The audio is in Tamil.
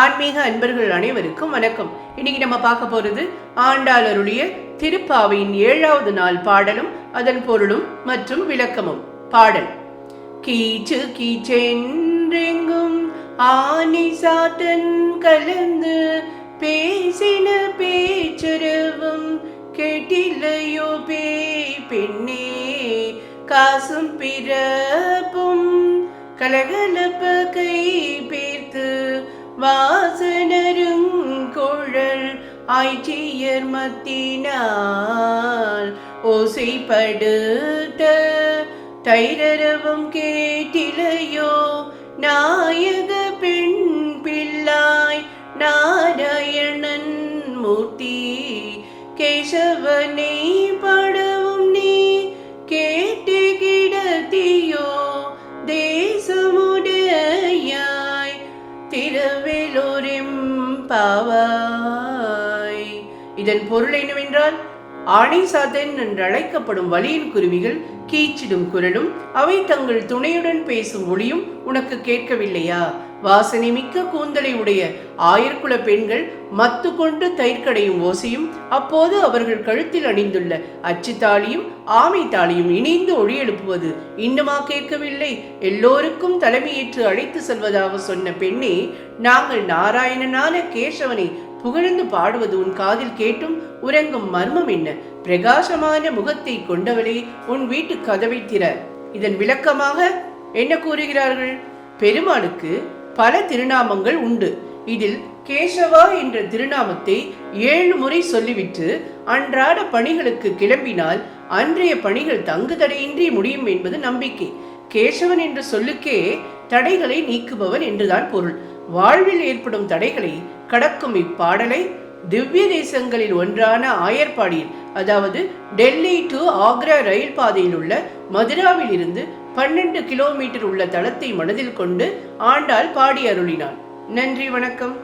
ஆன்மீக அன்பர்கள் அனைவருக்கும் வணக்கம். இன்னைக்கு நம்ம பார்க்க போறது ஆண்டாளருடைய திருப்பாவையின் ஏழாவது நாள் பாடலும் அதன் பொருளும் மற்றும் விளக்கமும். பாடல். கீச்சு கீச்சென்றெங்கும் ஆனி சாத்தன் கலந்து பேசின பேச்சரவும் கேட்டில்லையோ பே பெண்ணே காசும் பிறப்பும் கலகலப்ப கை பேர்த்து வாசனருங்குழல் ஆய்ச்சியர் மத்தினால் ஓசைப்படுத்த தைரரவும் கேட்டிலையோ? நாயக பெண் பிள்ளாய் நாராயணன் மூர்த்தி கேசவனை பாவாய் இதன் பொருள் என்னவென்றால் ஆணை சாதன் என்று அழைக்கப்படும் வலியின் குருவிகள் கீச்சிடும் குரலும் அவை தங்கள் துணையுடன் பேசும் ஒளியும் உனக்கு கேட்கவில்லையா? வாசனை மிக்க கூந்தலை உடைய ஆயர்குல பெண்கள் மத்து கொண்டு தயிர்கடையும் ஓசையும் அப்போது அவர்கள் கழுத்தில் அணிந்துள்ள அச்சு தாலியும் ஆமை தாலியும் இணைந்து ஒளி எழுப்புவது இன்னுமா கேட்கவில்லை? எல்லோருக்கும் தலைமையேற்று அழைத்து செல்வதாக சொன்ன பெண்ணே நாங்கள் நாராயணனான கேசவனை புகழ்ந்து பாடுவது உன் காதில் கேட்டும் உறங்கும் மர்மம் என்ன? பிரகாசமான முகத்தை கொண்டவளே உன் வீட்டு கதவை திற. இதன் விளக்கமாக என்ன கூறுகிறார்கள்? பெருமாளுக்கு பல திருநாமங்கள் உண்டு. இதில் கேசவா என்ற திருநாமத்தை ஏழு முறை சொல்லிவிட்டு அன்றாட பணிகளுக்கு கிளம்பினால் அன்றைய பணிகள் தங்கு தடையின்றி முடியும் என்பது நம்பிக்கை. கேசவன் என்ற சொல்லுக்கே தடைகளை நீக்குபவன் என்றுதான் பொருள். வாழ்வில் ஏற்படும் தடைகளை கடக்கும் இப்பாடலை திவ்ய தேசங்களில் ஒன்றான ஆயர்பாடியில் அதாவது டெல்லி டு ஆக்ரா ரயில் பாதையில் உள்ள மதுராவில் இருந்து பன்னெண்டு கிலோமீட்டர் உள்ள தளத்தை மனதில் கொண்டு ஆண்டாள் பாடி அருளினாள். நன்றி வணக்கம்.